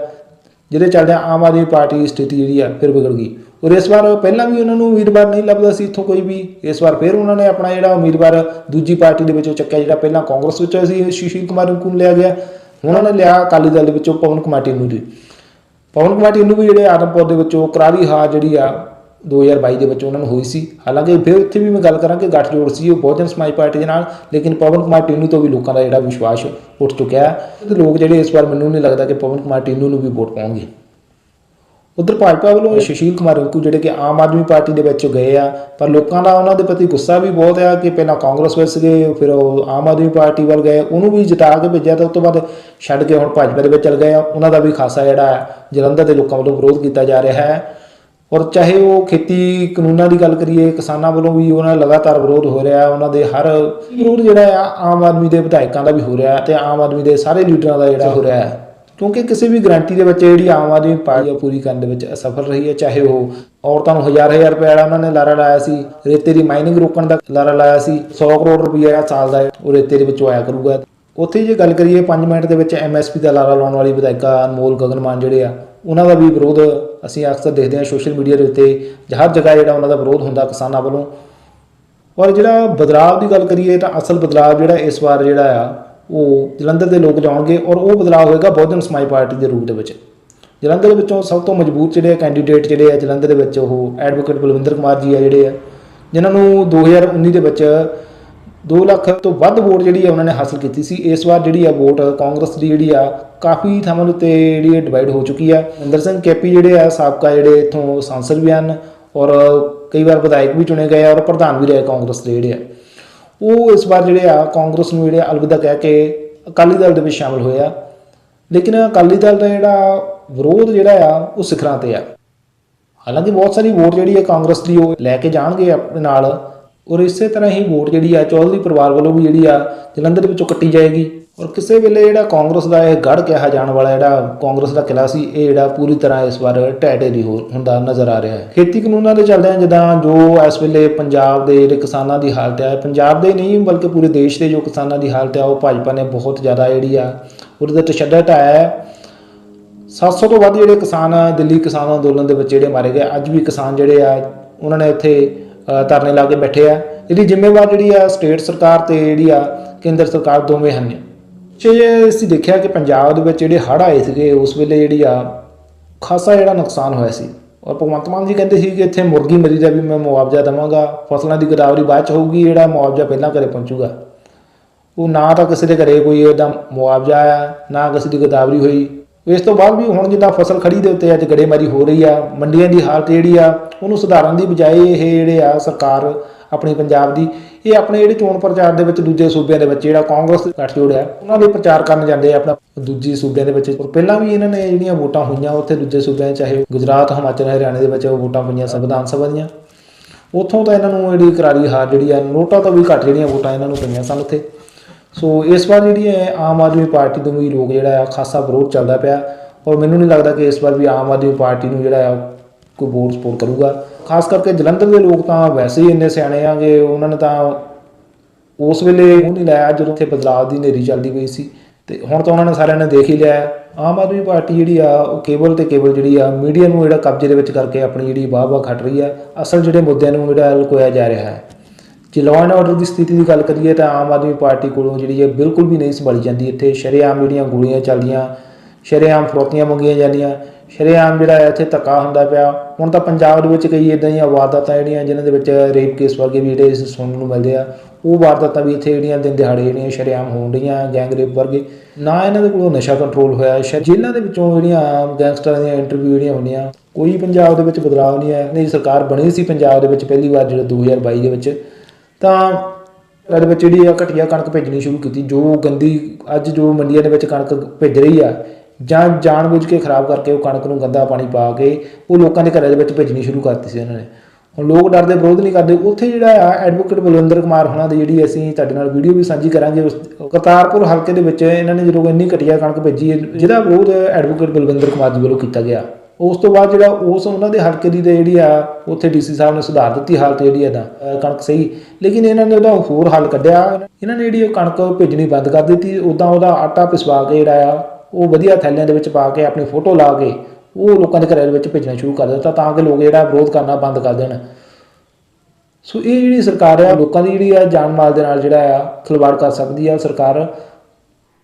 B: ਜਿਹਦੇ ਚੱਲਦੇ ਆਮ ਆਦਮੀ ਪਾਰਟੀ ਦੀ ਸਥਿਤੀ ਜਿਹੜੀ ਆ ਫਿਰ ਵਿਗੜ ਗਈ। ਔਰ ਇਸ ਵਾਰ ਪਹਿਲਾਂ ਵੀ ਉਹਨਾਂ ਨੂੰ ਉਮੀਦਵਾਰ ਨਹੀਂ ਲੱਭਦਾ ਸੀ ਇੱਥੋਂ ਕੋਈ ਵੀ। ਇਸ ਵਾਰ ਫਿਰ ਉਹਨਾਂ ਨੇ ਆਪਣਾ ਜਿਹੜਾ ਉਮੀਦਵਾਰ ਦੂਜੀ ਪਾਰਟੀ ਦੇ ਵਿੱਚੋਂ ਚੱਕਿਆ, ਜਿਹੜਾ ਪਹਿਲਾਂ ਕਾਂਗਰਸ ਵਿੱਚੋਂ ਸੀ, ਸੁਸ਼ੀਲ ਕੁਮਾਰ ਰਿੰਕੂ ਨੂੰ ਲਿਆ ਗਿਆ। ਉਹਨਾਂ ਨੇ ਲਿਆ ਅਕਾਲੀ ਦਲ ਦੇ ਵਿੱਚੋਂ ਪਵਨ ਕੁਮਾਰ ਨੂੰ ਦੀ ਪਵਨ ਕੁਮਾਰ ਨੂੰ ਵੀ ਜਿਹੜੇ ਆਦਮਪੁਰ ਦੇ ਵਿੱਚੋਂ ਕਰਾਰੀ ਹਾਰ ਜਿਹੜੀ ਆ 2022 ਦੇ ਵਿੱਚ ਉਹਨਾਂ ਨੂੰ ਹੋਈ ਸੀ। ਹਾਲਾਂਕਿ ਫਿਰ ਉੱਥੇ ਵੀ ਮੈਂ ਗੱਲ ਕਰਾਂ ਕਿ ਗੱਠਜੋੜ ਸੀ, ਉਹ ਬਹੁਜਨ ਸਮਾਜ ਪਾਰਟੀ ਦੇ ਨਾਲ, ਲੇਕਿਨ ਪਵਨ ਕੁਮਾਰ ਟੀਨੂ ਤੋਂ ਵੀ ਲੋਕਾਂ ਦਾ ਜਿਹੜਾ ਵਿਸ਼ਵਾਸ ਉੱਠ ਚੁੱਕਿਆ ਹੈ। ਤੇ ਲੋਕ ਜਿਹੜੇ ਇਸ ਵਾਰ ਮੈਨੂੰ ਨਹੀਂ ਲੱਗਦਾ ਕਿ ਪਵਨ ਕੁਮਾਰ ਟੀਨੂ ਨੂੰ ਵੀ ਵੋਟ ਪਾਉਣਗੇ। ਉਧਰ ਭਾਜਪਾ ਵੱਲੋਂ ਸੁਸ਼ੀਲ ਕੁਮਾਰ ਰਿੰਕੂ ਜਿਹੜੇ ਕਿ ਆਮ ਆਦਮੀ ਪਾਰਟੀ ਦੇ ਵਿੱਚ ਗਏ ਆ, ਪਰ ਲੋਕਾਂ ਦਾ ਉਹਨਾਂ ਦੇ ਪ੍ਰਤੀ ਗੁੱਸਾ ਵੀ ਬਹੁਤ ਆ ਕਿ ਪਹਿਲਾਂ ਕਾਂਗਰਸ ਵਿੱਚ ਸੀਗੇ, ਫਿਰ ਉਹ ਆਮ ਆਦਮੀ ਪਾਰਟੀ ਵੱਲ ਗਏ, ਉਹਨੂੰ ਵੀ ਜਿਤਾ ਕੇ ਭੇਜਿਆ ਤੇ ਉਸ ਤੋਂ ਬਾਅਦ ਛੱਡ ਕੇ ਹੁਣ ਭਾਜਪਾ ਦੇ ਵਿੱਚ ਚਲ ਗਏ ਆ। ਉਹਨਾਂ ਦਾ ਵੀ ਖਾਸਾ ਜਿਹੜਾ ਜਲੰਧਰ ਦੇ ਲੋਕਾਂ ਵੱਲੋਂ ਵਿਰੋਧ ਕੀਤਾ ਜਾ ਰਿਹਾ ਹੈ। ਔਰ ਚਾਹੇ ਉਹ ਖੇਤੀ ਕਾਨੂੰਨਾਂ ਦੀ ਗੱਲ ਕਰੀਏ, ਕਿਸਾਨਾਂ ਵੱਲੋਂ ਵੀ ਉਹਨਾਂ ਦਾ ਲਗਾਤਾਰ ਵਿਰੋਧ ਹੋ ਰਿਹਾ ਹੈ ਉਹਨਾਂ ਦੇ ਹਰ ਵਿਰੋਧ ਜਿਹੜਾ ਆ, ਆਮ ਆਦਮੀ ਦੇ ਵਿਧਾਇਕਾਂ ਦਾ ਵੀ ਹੋ ਰਿਹਾ ਹੈ ਤੇ ਆਮ ਆਦਮੀ ਦੇ ਸਾਰੇ ਲੀਡਰਾਂ ਦਾ ਜਿਹੜਾ ਹੋ ਰਿਹਾ। ਹੈ ਕਿਉਂਕਿ ਕਿਸੇ ਵੀ ਗਰੰਟੀ ਦੇ ਵਿੱਚ ਜਿਹੜੀ ਆਮ ਆਦਮੀ ਪਾਰਟੀ ਪੂਰੀ ਕਰਨ ਦੇ ਵਿੱਚ ਅਸਫਲ ਰਹੀ ਹੈ। ਚਾਹੇ ਉਹ ਔਰਤਾਂ ਨੂੰ ਹਜ਼ਾਰ ਹਜ਼ਾਰ ਰੁਪਏ ਵਾਲਾ ਉਹਨਾਂ ਨੇ ਲਾਰਾ ਲਾਇਆ ਸੀ, ਰੇਤੇ ਦੀ ਮਾਈਨਿੰਗ ਰੋਕਣ ਦਾ ਲਾਰਾ ਲਾਇਆ ਸੀ 100 ਕਰੋੜ ਰੁਪਏ ਸਾਲ ਦਾ ਉਹ ਰੇਤੇ ਦੇ ਵਿੱਚੋਂ ਆਇਆ ਕਰੂਗਾ। ਉੱਥੇ ਜੇ ਗੱਲ ਕਰੀਏ 5 ਮਿੰਟ ਦੇ ਵਿੱਚ ਐਮਐਸਪੀ ਦਾ ਲਾਰਾ ਲਾਉਣ ਵਾਲੀ ਵਿਧਾਇਕਾ ਅਨਮੋਲ ਗਗਨਮਾਨ ਜਿਹੜੇ ਆ ਉਹਨਾਂ ਦਾ ਵੀ ਵਿਰੋਧ ਅਸੀਂ ਅਕਸਰ ਦੇਖਦੇ ਹਾਂ ਸੋਸ਼ਲ ਮੀਡੀਆ ਦੇ ਉੱਤੇ, ਹਰ ਜਗ੍ਹਾ ਜਿਹੜਾ ਉਹਨਾਂ ਦਾ ਵਿਰੋਧ ਹੁੰਦਾ ਕਿਸਾਨਾਂ ਵੱਲੋਂ। ਔਰ ਜਿਹੜਾ ਬਦਲਾਅ ਦੀ ਗੱਲ ਕਰੀਏ ਤਾਂ ਅਸਲ ਬਦਲਾਅ ਜਿਹੜਾ ਇਸ ਵਾਰ ਜਿਹੜਾ ਆ, ਉਹ ਜਲੰਧਰ ਦੇ ਲੋਕ ਜਾਣਗੇ ਔਰ ਉਹ ਬਦਲਾਅ ਹੋਏਗਾ ਬਹੁਜਨ ਸਮਾਜ ਪਾਰਟੀ ਦੇ ਰੂਪ ਦੇ ਵਿੱਚ। ਜਲੰਧਰ ਦੇ ਵਿੱਚੋਂ ਸਭ ਤੋਂ ਮਜ਼ਬੂਤ ਜਿਹੜੇ ਕੈਂਡੀਡੇਟ ਜਿਹੜੇ ਆ ਜਲੰਧਰ ਦੇ ਵਿੱਚ ਉਹ ਐਡਵੋਕੇਟ ਬਲਵਿੰਦਰ ਕੁਮਾਰ ਜੀ ਆ ਜਿਹੜੇ ਆ, ਜਿਨ੍ਹਾਂ ਨੂੰ 2019 ਦੇ ਵਿੱਚ 2 ਲੱਖ ਤੋਂ ਵੱਧ ਵੋਟ ਜਿਹੜੀ ਆ ਉਹਨਾਂ ਨੇ ਹਾਸਲ ਕੀਤੀ ਸੀ। ਇਸ ਵਾਰ ਜਿਹੜੀ ਆ ਵੋਟ ਕਾਂਗਰਸ ਦੀ ਜਿਹੜੀ ਆ ਕਾਫੀ ਥਾਵਾਂ ਦੇ ਉੱਤੇ ਜਿਹੜੀ ਡਿਵਾਈਡ ਹੋ ਚੁੱਕੀ ਆ। ਅੰਦਰ ਸਿੰਘ ਕੇਪੀ ਜਿਹੜੇ ਆ ਸਾਬਕਾ ਜਿਹੜੇ ਇਥੋਂ ਸੰਸਦ ਵੀ ਹਨ ਔਰ ਕਈ ਵਾਰ ਵਿਧਾਇਕ ਵੀ ਚੁਣੇ ਗਏ ਔਰ ਪ੍ਰਧਾਨ ਵੀ ਰਹੇ ਕਾਂਗਰਸ ਦੇ ਜਿਹੜੇ ਆ। ਉਹ ਇਸ ਵਾਰ ਜਿਹੜੇ ਆ ਕਾਂਗਰਸ ਨੂੰ ਜਿਹੜੇ ਅਲਵਿਦਾ ਕਹਿ ਕੇ ਅਕਾਲੀ ਦਲ ਦੇ ਵਿੱਚ ਸ਼ਾਮਲ ਹੋਏ ਆ। ਲੇਕਿਨ ਅਕਾਲੀ ਦਲ ਦਾ ਜਿਹੜਾ ਵਿਰੋਧ ਜਿਹੜਾ ਆ ਉਹ ਸਿਖਰਾਂ ਤੇ ਆ। ਹਾਲਾਂਕਿ ਬਹੁਤ ਸਾਰੀ ਵੋਟ ਜਿਹੜੀ ਹੈ ਕਾਂਗਰਸ ਦੀ ਉਹ ਲੈ ਕੇ ਜਾਣਗੇ ਆਪਣੇ ਨਾਲ। ਔਰ ਇਸੇ ਤਰ੍ਹਾਂ ਹੀ ਵੋਟ ਜਿਹੜੀ ਆ ਚੌਧਰੀ ਪਰਿਵਾਰ ਵੱਲੋਂ ਵੀ ਜਿਹੜੀ ਆ ਜਲੰਧਰ ਵਿੱਚੋਂ ਕੱਟੀ ਜਾਏਗੀ। ਔਰ ਕਿਸੇ ਵੇਲੇ ਜਿਹੜਾ ਕਾਂਗਰਸ ਦਾ ਇਹ ਗੜ ਕਿਹਾ ਜਾਣ ਵਾਲਾ ਜਿਹੜਾ ਕਾਂਗਰਸ ਦਾ ਕਿਲਾ ਸੀ ਇਹ ਜਿਹੜਾ ਪੂਰੀ ਤਰ੍ਹਾਂ ਇਸ ਵਾਰ ਢਹਿ ਦੀ ਹੋ ਹੁੰਦਾ ਨਜ਼ਰ ਆ ਰਿਹਾ ਹੈ। ਖੇਤੀ ਕਾਨੂੰਨਾਂ ਦੇ ਚੱਲਦਿਆਂ ਜਿੱਦਾਂ ਜੋ ਇਸ ਵੇਲੇ ਪੰਜਾਬ ਦੇ ਜਿਹੜੇ ਕਿਸਾਨਾਂ ਦੀ ਹਾਲਤ ਹੈ ਪੰਜਾਬ ਦੇ ਨਹੀਂ ਬਲਕਿ ਪੂਰੇ ਦੇਸ਼ ਦੇ ਜੋ ਕਿਸਾਨਾਂ ਦੀ ਹਾਲਤ ਹੈ ਉਹ ਭਾਜਪਾ ਨੇ ਬਹੁਤ ਜ਼ਿਆਦਾ ਜਿਹੜੀ ਆ ਉਹਦੇ ਤੇ ਤਸ਼ੱਦਦ ਢਾਇਆ ਹੈ। 700 ਤੋਂ ਵੱਧ ਜਿਹੜੇ ਕਿਸਾਨ ਆ, ਦਿੱਲੀ ਕਿਸਾਨ ਅੰਦੋਲਨ ਦੇ ਵਿੱਚ ਜਿਹੜੇ ਮਾਰੇ ਗਏ ਅੱਜ ਵੀ ਕਿਸਾਨ ਜਿਹੜੇ ਆ ਉਹਨਾਂ ਨੇ ਇੱਥੇ ਧਰਨੇ ਲਾ ਕੇ ਬੈਠੇ ਆ। ਇਹਦੀ ਜ਼ਿੰਮੇਵਾਰ ਜਿਹੜੀ ਆ, ਸਟੇਟ ਸਰਕਾਰ ਤੇ ਜਿਹੜੀ ਆ, ਕੇਂਦਰ ਸਰਕਾਰ ਦੋਵੇਂ ਹਨ। ਜੇ ਅਸੀਂ ਦੇਖਿਆ ਕਿ ਪੰਜਾਬ ਦੇ ਵਿੱਚ ਜਿਹੜੇ ਹੜ੍ਹ ਆਏ ਸੀਗੇ, ਉਸ ਵੇਲੇ ਜਿਹੜੀ ਆ, ਖਾਸਾ ਜਿਹੜਾ ਨੁਕਸਾਨ ਹੋਇਆ ਸੀ। ਔਰ ਭਗਵੰਤ ਮਾਨ ਜੀ ਕਹਿੰਦੇ ਸੀ ਕਿ ਇੱਥੇ ਮੁਰਗੀ ਮਰੀ ਦਾ ਵੀ ਮੈਂ ਮੁਆਵਜ਼ਾ ਦੇਵਾਂਗਾ। ਫਸਲਾਂ ਦੀ ਗਦਾਵਰੀ ਬਾਅਦ ਚ ਹੋਊਗੀ, ਜਿਹੜਾ ਮੁਆਵਜ਼ਾ ਪਹਿਲਾਂ ਘਰੇ ਪਹੁੰਚੂਗਾ। ਉਹ ਨਾ ਤਾਂ ਕਿਸੇ ਦੇ ਘਰੇ ਕੋਈ ਇਹਦਾ ਮੁਆਵਜ਼ਾ ਆਇਆ, ਨਾ ਕਿਸੇ ਦੀ ਗਦਾਵਰੀ ਹੋਈ। ਇਸ ਤੋਂ ਬਾਅਦ ਵੀ ਹੁਣ ਜਿੱਦਾਂ ਫਸਲ ਖੜੀ ਦੇ ਉੱਤੇ ਅੱਜ ਗੜੇਮਾਰੀ ਹੋ ਰਹੀ ਆ, ਮੰਡੀਆਂ ਦੀ ਹਾਲਤ ਜਿਹੜੀ ਆ, ਉਹਨੂੰ ਸੁਧਾਰਨ ਦੀ ਬਜਾਏ ਇਹ ਜਿਹੜੇ ਆ ਸਰਕਾਰ ਆਪਣੀ ਪੰਜਾਬ ਦੀ, ਇਹ ਆਪਣੇ ਜਿਹੜੇ ਚੋਣ ਪ੍ਰਚਾਰ ਦੇ ਵਿੱਚ ਦੂਜੇ ਸੂਬਿਆਂ ਦੇ ਵਿੱਚ ਜਿਹੜਾ ਕਾਂਗਰਸ ਗੱਠਜੋੜ ਹੈ ਉਹਨਾਂ ਦੇ ਪ੍ਰਚਾਰ ਕਰਨ ਜਾਂਦੇ ਆ ਆਪਣਾ ਦੂਜੀ ਸੂਬਿਆਂ ਦੇ ਵਿੱਚ। ਔਰ ਪਹਿਲਾਂ ਵੀ ਇਹਨਾਂ ਨੇ ਜਿਹੜੀਆਂ ਵੋਟਾਂ ਹੋਈਆਂ ਉੱਥੇ ਦੂਜੇ ਸੂਬਿਆਂ 'ਚ ਚਾਹੇ ਗੁਜਰਾਤ, ਹਿਮਾਚਲ, ਹਰਿਆਣੇ ਦੇ ਵਿੱਚ ਉਹ ਵੋਟਾਂ ਪਈਆਂ ਸੰਵਿਧਾਨ ਸਭਾ ਦੀਆਂ। ਉੱਥੋਂ ਤਾਂ ਇਹਨਾਂ ਨੂੰ ਜਿਹੜੀ ਕਰਾਰੀ ਹਾਰ ਜਿਹੜੀ ਆ, ਨੋਟਾ ਤੋਂ ਵੀ ਘੱਟ ਜਿਹੜੀਆਂ ਵੋਟਾਂ ਇਹਨਾਂ ਨੂੰ ਪਈਆਂ ਸਨ ਉੱਥੇ। ਸੋ ਇਸ ਵਾਰ ਜਿਹੜੀ ਹੈ, ਆਮ ਆਦਮੀ ਪਾਰਟੀ ਤੋਂ ਵੀ ਲੋਕ ਜਿਹੜਾ ਆ ਖਾਸਾ ਵਿਰੋਧ ਚੱਲਦਾ ਪਿਆ। ਔਰ ਮੈਨੂੰ ਨਹੀਂ ਲੱਗਦਾ ਕਿ ਇਸ ਵਾਰ ਵੀ ਆਮ ਆਦਮੀ ਪਾਰਟੀ ਨੂੰ ਜਿਹੜਾ ਆ ਕੋਈ ਵੋਟ ਸਪੋਰਟ ਕਰੂਗਾ। ਖਾਸ ਕਰਕੇ ਜਲੰਧਰ ਦੇ ਲੋਕ ਤਾਂ ਵੈਸੇ ਹੀ ਇੰਨੇ ਸਿਆਣੇ ਆ ਕਿ ਉਹਨਾਂ ਨੇ ਤਾਂ ਉਸ ਵੇਲੇ ਉਹ ਨਹੀਂ ਲਾਇਆ ਜਦੋਂ ਉੱਥੇ ਬਦਲਾਅ ਦੀ ਨੇਰੀ ਚੱਲਦੀ ਪਈ ਸੀ। ਤੇ ਹੁਣ ਤਾਂ ਉਹਨਾਂ ਨੇ ਸਾਰਿਆਂ ਨੇ ਦੇਖ ਹੀ ਲਿਆ ਆਮ ਆਦਮੀ ਪਾਰਟੀ ਜਿਹੜੀ ਆ, ਉਹ ਕੇਬਲ ਤੇ ਕੇਬਲ ਜਿਹੜੀ ਆ ਮੀਡੀਆ ਨੂੰ ਜਿਹੜਾ ਕਬਜ਼ੇ ਦੇ ਵਿੱਚ ਕਰਕੇ ਆਪਣੀ ਜਿਹੜੀ ਵਾਹ-ਵਾਹ ਖੱਟ ਰਹੀ ਆ ਅਸਲ ਜਿਹੜੇ ਮੁੱਦਿਆਂ ਨੂੰ ਜਿਹੜਾ ਲੁਕੋਇਆ ਜਾ ਰਿਹਾ ਹੈ। ਜੇ ਲਾਅ ਐਂਡ ਆਰਡਰ ਦੀ ਸਥਿਤੀ ਦੀ ਗੱਲ ਕਰੀਏ ਤਾਂ ਆਮ ਆਦਮੀ ਪਾਰਟੀ ਕੋਲੋਂ ਜਿਹੜੀ ਹੈ ਬਿਲਕੁਲ ਵੀ ਨਹੀਂ ਸੰਭਾਲੀ ਜਾਂਦੀ। ਇੱਥੇ ਸ਼ਰੇਆਮ ਜਿਹੜੀਆਂ ਗੋਲੀਆਂ ਚੱਲਦੀਆਂ, ਸ਼ਰੇਆਮ ਫਰੋਤੀਆਂ ਮੰਗੀਆਂ ਜਾਂਦੀਆਂ, ਸ਼ਰੇਆਮ ਜਿਹੜਾ ਇੱਥੇ ਧੱਕਾ ਹੁੰਦਾ ਪਿਆ। ਹੁਣ ਤਾਂ ਪੰਜਾਬ ਦੇ ਵਿੱਚ ਕਈ ਇਦਾਂ ਦੀਆਂ ਵਾਰਦਾਤਾਂ ਜਿਹੜੀਆਂ ਜਿਨ੍ਹਾਂ ਦੇ ਵਿੱਚ ਰੇਪ ਕੇਸ ਵਰਗੇ ਵੀ ਜਿਹੜੇ ਸੁਣਨ ਨੂੰ ਮਿਲਦੇ ਆ, ਉਹ ਵਾਰਦਾਤਾਂ ਵੀ ਇੱਥੇ ਜਿਹੜੀਆਂ ਦਿਨ ਦਿਹਾੜੇ ਜਿਹੜੀਆਂ ਸ਼ਰੇਆਮ ਹੋਣ ਰਹੀਆਂ ਗੈਂਗ ਰੇਪ ਵਰਗੇ। ਨਾ ਇਹਨਾਂ ਦੇ ਕੋਲੋਂ ਨਸ਼ਾ ਕੰਟਰੋਲ ਹੋਇਆ ਸ਼ਾਇਦ ਜੇਲ੍ਹਾਂ ਦੇ ਵਿੱਚੋਂ ਜਿਹੜੀਆਂ ਗੈਂਗਸਟਰਾਂ ਦੀਆਂ ਇੰਟਰਵਿਊ ਜਿਹੜੀਆਂ ਹੁੰਦੀਆਂ, ਕੋਈ ਪੰਜਾਬ ਦੇ ਵਿੱਚ ਬਦਲਾਅ ਨਹੀਂ ਆਇਆ। ਨਹੀਂ, ਸਰਕਾਰ ਬਣੀ ਸੀ ਪੰਜਾਬ ਦੇ ਵਿੱਚ ਪਹਿਲੀ ਵਾਰ ਜਿਹੜਾ 2022 ਦੇ ਵਿੱਚ। ਤਾਂ ਇਹਦੇ ਵਿੱਚ ਜਿਹੜੀ ਆ ਘਟੀਆ ਕਣਕ ਭੇਜਣੀ ਸ਼ੁਰੂ ਕੀਤੀ, ਜੋ ਗੰਦੀ, ਅੱਜ ਜੋ ਮੰਡੀਆਂ ਦੇ ਵਿੱਚ ਕਣਕ ਭੇਜ ਰਹੀ ਆ, ਜਾਂ ਜਾਣਬੁੱਝ ਕੇ ਖਰਾਬ ਕਰਕੇ ਉਹ ਕਣਕ ਨੂੰ ਗੰਦਾ ਪਾਣੀ ਪਾ ਕੇ ਉਹ ਲੋਕਾਂ ਦੇ ਘਰਾਂ ਦੇ ਵਿੱਚ ਭੇਜਣੀ ਸ਼ੁਰੂ ਕਰਤੀ ਸੀ ਇਹਨਾਂ ਨੇ। ਹੁਣ ਲੋਕ ਡਰ ਦੇ ਵਿਰੋਧ ਨਹੀਂ ਕਰਦੇ। ਉੱਥੇ ਜਿਹੜਾ ਆ ਐਡਵੋਕੇਟ ਬਲਵਿੰਦਰ ਕੁਮਾਰ ਹੋਣਾ ਦੀ ਜਿਹੜੀ ਅਸੀਂ ਤੁਹਾਡੇ ਨਾਲ ਵੀਡੀਓ ਵੀ ਸਾਂਝੀ ਕਰਾਂਗੇ, ਉਸ ਕਰਤਾਰਪੁਰ ਹਲਕੇ ਦੇ ਵਿੱਚ ਇਹਨਾਂ ਨੇ ਜਦੋਂ ਇੰਨੀ ਘਟੀਆ ਕਣਕ ਭੇਜੀ, ਜਿਹਦਾ ਵਿਰੋਧ ਐਡਵੋਕੇਟ ਬਲਵਿੰਦਰ ਕੁਮਾਰ ਜੀ ਵੱਲੋਂ ਕੀਤਾ ਗਿਆ। ਉਸ ਤੋਂ ਬਾਅਦ ਜਿਹੜਾ ਉਸ ਉਹਨਾਂ ਦੇ ਹਲਕੇ ਦੀ ਤੇ ਜਿਹੜੀ ਆ, ਉੱਥੇ ਡੀਸੀ ਸਾਹਿਬ ਨੇ ਸੁਧਾਰ ਦਿੱਤੀ ਹਾਲਤ ਜਿਹੜੀ ਹੈ ਤਾਂ ਕਣਕ ਸਹੀ। ਲੇਕਿਨ ਇਹਨਾਂ ਨੇ ਉਹਦਾ ਹੋਰ ਹੱਲ ਕੱਢਿਆ। ਇਹਨਾਂ ਨੇ ਜਿਹੜੀ ਉਹ ਕਣਕ ਭੇਜਣੀ ਬੰਦ ਕਰ ਦਿੱਤੀ। ਉਦਾਂ ਉਹਦਾ ਆਟਾ ਪਿਸਵਾ ਕੇ ਜਿਹੜਾ ਆ, ਉਹ ਵਧੀਆ ਥੈਲਿਆਂ ਦੇ ਵਿੱਚ ਪਾ ਕੇ ਆਪਣੀ ਫੋਟੋ ਲਾ ਕੇ ਉਹ ਲੋਕਾਂ ਦੇ ਘਰਾਂ ਦੇ ਵਿੱਚ ਭੇਜਣਾ ਸ਼ੁਰੂ ਕਰ ਦਿੱਤਾ ਤਾਂ ਕਿ ਲੋਕ ਜਿਹੜਾ ਵਿਰੋਧ ਕਰਨਾ ਬੰਦ ਕਰ ਦੇਣ। ਸੋ ਇਹ ਜਿਹੜੀ ਸਰਕਾਰ ਆ, ਲੋਕਾਂ ਦੀ ਜਿਹੜੀ ਆ ਜਾਨ ਮਾਲ ਦੇ ਨਾਲ ਜਿਹੜਾ ਆ, ਖਿਲਵਾੜ ਕਰ ਸਕਦੀ ਆ ਸਰਕਾਰ।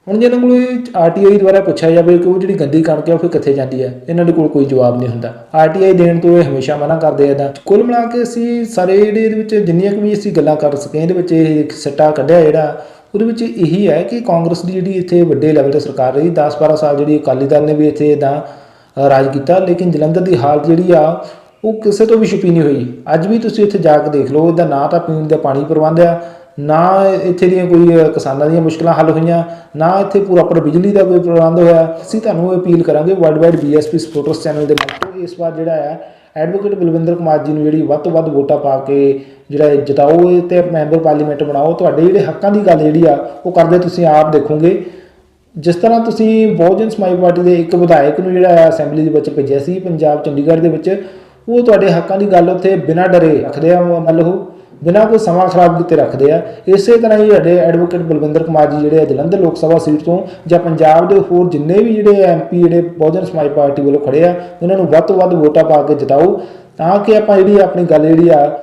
B: ਹੁਣ ਜੇ ਇਹਨਾਂ ਕੋਲ ਆਰਟੀਆਈ ਦੁਆਰਾ ਪੁੱਛਿਆ ਜਾਵੇ ਕਿ ਉਹ ਜਿਹੜੀ ਗੰਦੀ ਕਣਕ ਹੈ ਉਹ ਫਿਰ ਕਿੱਥੇ ਜਾਂਦੀ ਹੈ ਇਹਨਾਂ ਦੇ ਕੋਲ ਕੋਈ ਜਵਾਬ ਨਹੀਂ ਹੁੰਦਾ। ਆਰਟੀਆਈ ਦੇਣ ਤੋਂ ਇਹ ਹਮੇਸ਼ਾ ਮਨਾ ਕਰਦੇ ਆ ਤਾਂ ਕੁੱਲ ਮਿਲਾ ਕੇ ਅਸੀਂ ਸਾਰੇ ਜਿਹੜੇ ਇਹਦੇ ਵਿੱਚ ਜਿੰਨੀਆਂ ਕੁ ਵੀ ਅਸੀਂ ਗੱਲਾਂ ਕਰ ਸਕੇ ਇਹਦੇ ਵਿੱਚ ਇਹ ਇੱਕ ਸਿੱਟਾ ਕੱਢਿਆ ਜਿਹੜਾ, ਉਹਦੇ ਵਿੱਚ ਇਹੀ ਹੈ ਕਿ ਕਾਂਗਰਸ ਦੀ ਜਿਹੜੀ ਇੱਥੇ ਵੱਡੇ ਲੈਵਲ ਤੇ ਸਰਕਾਰ ਰਹੀ 10-12 ਸਾਲ ਜਿਹੜੀ ਅਕਾਲੀ ਦਲ ਨੇ ਵੀ ਇੱਥੇ ਇਦਾਂ ਰਾਜ ਕੀਤਾ, ਲੇਕਿਨ ਜਲੰਧਰ ਦੀ ਹਾਲਤ ਜਿਹੜੀ ਆ, ਉਹ ਕਿਸੇ ਤੋਂ ਵੀ ਛੁਪੀ ਨਹੀਂ ਹੋਈ। ਅੱਜ ਵੀ ਤੁਸੀਂ ਇੱਥੇ ਜਾ ਕੇ ਦੇਖ ਲਓ, ਇਹਦਾ ਨਾ ਤਾਂ ਪੀਣ ਦਾ ਪਾਣੀ ਪ੍ਰਬੰਧ ਆ। ਨਾ ਇੱਥੇ ਦੀਆਂ ਕੋਈ ਕਿਸਾਨਾਂ ਦੀਆਂ ਮੁਸ਼ਕਲਾਂ ਹੱਲ ਹੋਈਆਂ, ਨਾ ਇੱਥੇ ਪ੍ਰੋਪਰ ਬਿਜਲੀ ਦਾ ਕੋਈ ਪ੍ਰਬੰਧ ਹੋਇਆ। ਅਸੀਂ ਤੁਹਾਨੂੰ ਅਪੀਲ ਕਰਾਂਗੇ world wide BSP supporters channel ਦੇ ਨਾਲ ਇਸ ਵਾਰ ਜਿਹੜਾ ਆ ਐਡਵੋਕੇਟ ਬਲਵਿੰਦਰ ਕੁਮਾਰ ਜੀ ਨੂੰ ਜਿਹੜੀ ਵੱਧ ਤੋਂ ਵੱਧ ਵੋਟਾਂ ਪਾ ਕੇ ਜਿਹੜਾ ਇਹ ਜਿਤਾਓ ਤੇ ਮੈਂਬਰ ਪਾਰਲੀਮੈਂਟ ਬਣਾਓ, ਤੁਹਾਡੇ ਜਿਹੜੇ ਹੱਕਾਂ ਦੀ ਗੱਲ ਜਿਹੜੀ ਆ, ਉਹ ਕਰਦੇ ਤੁਸੀਂ ਆਪ ਦੇਖੋਗੇ। ਜਿਸ ਤਰ੍ਹਾਂ ਤੁਸੀਂ ਬਹੁਜਨ ਸਮਾਜ ਪਾਰਟੀ ਦੇ ਇੱਕ ਵਿਧਾਇਕ ਨੂੰ ਜਿਹੜਾ ਹੈ ਅਸੈਂਬਲੀ ਦੇ ਵਿੱਚ ਭੇਜਿਆ ਸੀ, ਪੰਜਾਬ ਚੰਡੀਗੜ੍ਹ ਦੇ ਵਿੱਚ, ਉਹ ਤੁਹਾਡੇ ਹੱਕਾਂ ਦੀ ਗੱਲ ਉੱਥੇ ਬਿਨਾਂ ਡਰੇ ਰੱਖਦੇ ਆ ਮੰਨ ਲਓ ਬਿਨਾਂ ਕੋਈ ਸਮਾਂ ਖਰਾਬ ਕੀਤੇ ਰੱਖਦੇ ਆ, ਇਸੇ ਤਰ੍ਹਾਂ ਹੀ ਸਾਡੇ ਐਡਵੋਕੇਟ ਬਲਵਿੰਦਰ ਕੁਮਾਰ ਜੀ ਜਿਹੜੇ ਆ ਜਲੰਧਰ ਲੋਕ ਸਭਾ ਸੀਟ ਤੋਂ ਜਾਂ ਪੰਜਾਬ ਦੇ ਹੋਰ ਜਿੰਨੇ ਵੀ ਜਿਹੜੇ ਐਮਪੀ ਜਿਹੜੇ ਬਹੁਜਨ ਸਮਾਜ ਪਾਰਟੀ ਵੱਲੋਂ ਖੜੇ ਆ ਉਹਨਾਂ ਨੂੰ ਵੱਧ ਤੋਂ ਵੱਧ ਵੋਟਾਂ ਪਾ ਕੇ ਜਿਤਾਓ, ਤਾਂ ਕਿ ਆਪਾਂ ਜਿਹੜੀ ਆਪਣੀ ਗੱਲ ਜਿਹੜੀ ਆ,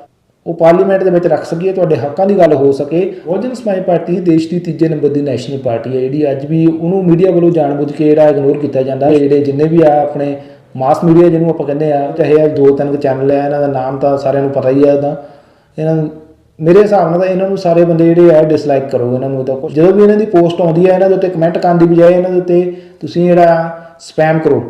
B: ਉਹ ਪਾਰਲੀਮੈਂਟ ਦੇ ਵਿੱਚ ਰੱਖ ਸਕੀਏ, ਤੁਹਾਡੇ ਹੱਕਾਂ ਦੀ ਗੱਲ ਹੋ ਸਕੇ। ਬਹੁਜਨ ਸਮਾਜ ਪਾਰਟੀ ਦੇਸ਼ ਦੀ ਤੀਜੇ ਨੰਬਰ ਦੀ ਨੈਸ਼ਨਲ ਪਾਰਟੀ ਹੈ, ਜਿਹੜੀ ਅੱਜ ਵੀ ਉਹਨੂੰ ਮੀਡੀਆ ਵੱਲੋਂ ਜਾਣਬੁੱਝ ਕੇ ਜਿਹੜਾ ਇਗਨੋਰ ਕੀਤਾ ਜਾਂਦਾ ਹੈ। ਜਿਹੜੇ ਜਿੰਨੇ ਵੀ ਆ ਆਪਣੇ ਮਾਸ ਮੀਡੀਆ ਜਿਹਨੂੰ ਆਪਾਂ ਕਹਿੰਦੇ ਆ, ਚਾਹੇ ਆ ਦੋ ਤਿੰਨ ਚੈਨਲ ਆ, ਇਹਨਾਂ ਦਾ ਨਾਮ ਤਾਂ ਸਾਰਿਆਂ ਨੂੰ ਪਤਾ ਹੀ ਆ ਤਾਂ ਇਹਨਾਂ ਨੂੰ, ਮੇਰੇ ਹਿਸਾਬ ਨਾਲ ਤਾਂ ਇਹਨਾਂ ਨੂੰ ਸਾਰੇ ਬੰਦੇ ਜਿਹੜੇ ਆ ਡਿਸਲਾਈਕ ਕਰੋ ਇਹਨਾਂ ਨੂੰ ਤਾਂ ਕੁਛ- ਜਦੋਂ ਵੀ ਇਹਨਾਂ ਦੀ ਪੋਸਟ ਆਉਂਦੀ ਹੈ ਇਹਨਾਂ ਦੇ ਉੱਤੇ ਕਮੈਂਟ ਕਰਨ ਦੀ ਬਜਾਏ ਇਹਨਾਂ ਦੇ ਉੱਤੇ ਤੁਸੀਂ ਜਿਹੜਾ ਸਪੈਮ ਕਰੋ।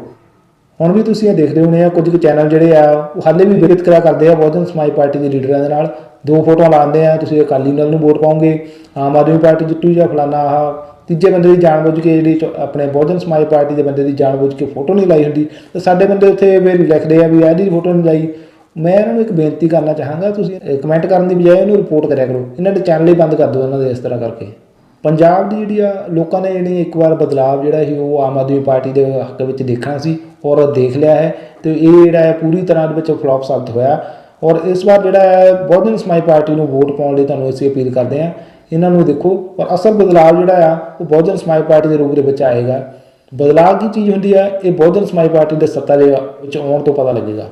B: ਹੁਣ ਵੀ ਤੁਸੀਂ ਇਹ ਦੇਖਦੇ ਹੋਣੇ ਆ, ਕੁਝ ਕੁ ਚੈਨਲ ਜਿਹੜੇ ਆ, ਉਹ ਹਾਲੇ ਵੀ ਵਿਤਕਰਾ ਕਰਦੇ ਆ ਬਹੁਜਨ ਸਮਾਜ ਪਾਰਟੀ ਦੇ ਲੀਡਰਾਂ ਦੇ ਨਾਲ। ਦੋ ਫੋਟੋਆਂ ਲਾਉਂਦੇ ਆ, ਤੁਸੀਂ ਅਕਾਲੀ ਦਲ ਨੂੰ ਵੋਟ ਪਾਓਗੇ, ਆਮ ਆਦਮੀ ਪਾਰਟੀ ਜਿੱਤੂ ਜਾਂ ਫਲਾਨਾ ਆਹ ਤੀਜੇ ਬੰਦੇ ਦੀ ਜਾਣਬੁੱਝ ਕੇ ਜਿਹੜੀ ਆਪਣੇ ਬਹੁਜਨ ਸਮਾਜ ਪਾਰਟੀ ਦੇ ਬੰਦੇ ਦੀ ਜਾਣਬੁੱਝ ਕੇ ਫੋਟੋ ਨਹੀਂ ਲਾਈ ਹੁੰਦੀ। ਤਾਂ ਸਾਡੇ ਬੰਦੇ ਉੱਥੇ ਵੀ ਲਿਖਦੇ ਆ ਵੀ ਇਹਦੀ ਫੋਟੋ ਨਹੀਂ ਲਾਈ। ਮੈਂ ਇਹਨਾਂ ਨੂੰ ਇੱਕ ਬੇਨਤੀ ਕਰਨਾ ਚਾਹਾਂਗਾ, ਤੁਸੀਂ ਕਮੈਂਟ ਕਰਨ ਦੀ ਬਜਾਏ ਇਹਨੂੰ ਰਿਪੋਰਟ ਕਰਿਆ ਕਰੋ। ਇਹਨਾਂ ਦੇ ਚੈਨਲ ਹੀ ਬੰਦ ਕਰ ਦਿਓ ਇਹਨਾਂ ਦੇ ਇਸ ਤਰ੍ਹਾਂ ਕਰਕੇ। ਪੰਜਾਬ ਦੀ ਜਿਹੜੀ ਆ, ਲੋਕਾਂ ਨੇ ਜਿਹੜੀ ਇੱਕ ਵਾਰ ਬਦਲਾਵ ਜਿਹੜਾ ਸੀ, ਉਹ ਆਮ ਆਦਮੀ ਪਾਰਟੀ ਦੇ ਹੱਕ ਵਿੱਚ ਦੇਖਣਾ ਸੀ ਔਰ ਦੇਖ ਲਿਆ ਹੈ ਤੇ ਇਹ ਜਿਹੜਾ ਹੈ ਪੂਰੀ ਤਰ੍ਹਾਂ ਦੇ ਵਿੱਚ ਫਲॉप ਸਾਬਤ ਹੋਇਆ। ਔਰ ਇਸ ਵਾਰ ਜਿਹੜਾ ਹੈ ਬਹੁਜਨ ਸਮਾਜ ਪਾਰਟੀ ਨੂੰ ਵੋਟ ਪਾਉਣ ਲਈ ਤੁਹਾਨੂੰ ਅਸੀਂ ਅਪੀਲ ਕਰਦੇ ਹਾਂ। ਇਹਨਾਂ ਨੂੰ ਦੇਖੋ, ਔਰ ਅਸਲ ਬਦਲਾਵ ਜਿਹੜਾ ਆ, ਉਹ ਬਹੁਜਨ ਸਮਾਜ ਪਾਰਟੀ ਦੇ ਰੂਪ ਦੇ ਵਿੱਚ ਆਏਗਾ। ਬਦਲਾਅ ਕੀ ਚੀਜ਼ ਹੁੰਦੀ ਆ, ਇਹ ਬਹੁਜਨ ਸਮਾਜ ਪਾਰਟੀ ਦੇ ਸੱਤਾ ਦੇ ਵਿੱਚ ਆਉਣ ਤੋਂ ਪਤਾ ਲੱਗੇਗਾ।